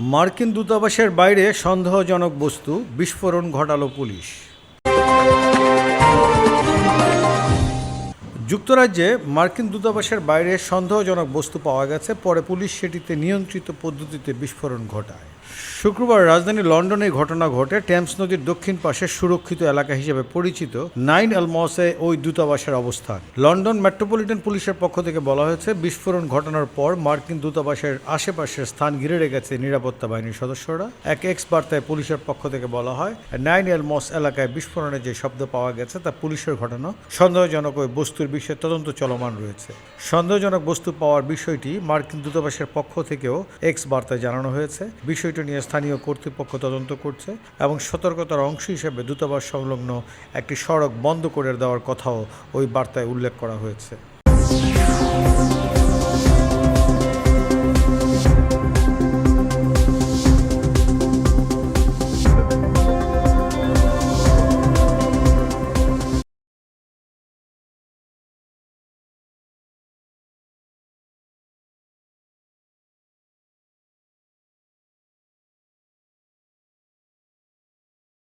মার্কিন দূতাবাসের বাইরে সন্দেহজনক বস্তু বিস্ফোরণ ঘটালো পুলিশ। যুক্তরাজ্যে মার্কিন দূতাবাসের বাইরে সন্দেহজনক বস্তু পাওয়া গেছে, পরে পুলিশ সেটিতে নিয়ন্ত্রিত পদ্ধতিতে বিস্ফোরণ ঘটায়। শুক্রবার রাজধানী লন্ডনে ঘটনা ঘটে। টেমস নদীর দক্ষিণ পাশে সুরক্ষিত এলাকা হিসেবে পরিচিত নাইন এলমসে ওই দূতাবাসের অবস্থান। লন্ডন মেট্রোপলিটন পুলিশের পক্ষ থেকে বলা হয়েছে, বিস্ফোরণ ঘটানোর পর মার্কিন দূতাবাসের আশেপাশের স্থান ঘিরে রেখেছে নিরাপত্তা বাহিনীর সদস্যরা। এক এক্স বার্তায় পুলিশের পক্ষ থেকে বলা হয়, নাইন এলমস এলাকায় বিস্ফোরণের যে শব্দ পাওয়া গেছে, তা পুলিশের ঘটানো। সন্দেহজনক ওই বস্তুর বিষয়ে তদন্ত চলমান রয়েছে। সন্দেহজনক বস্তু পাওয়ার বিষয়টি মার্কিন দূতাবাসের পক্ষ থেকেও এক্স বার্তায় জানানো হয়েছে। বিষয়টি নিয়ে স্থানীয় কর্তৃপক্ষ তদন্ত করছে এবং সতর্কতার অংশ হিসেবে দূতাবাস সংলগ্ন একটি সড়ক বন্ধ করে দেওয়ার কথাও ওই বার্তায় উল্লেখ করা হয়েছে।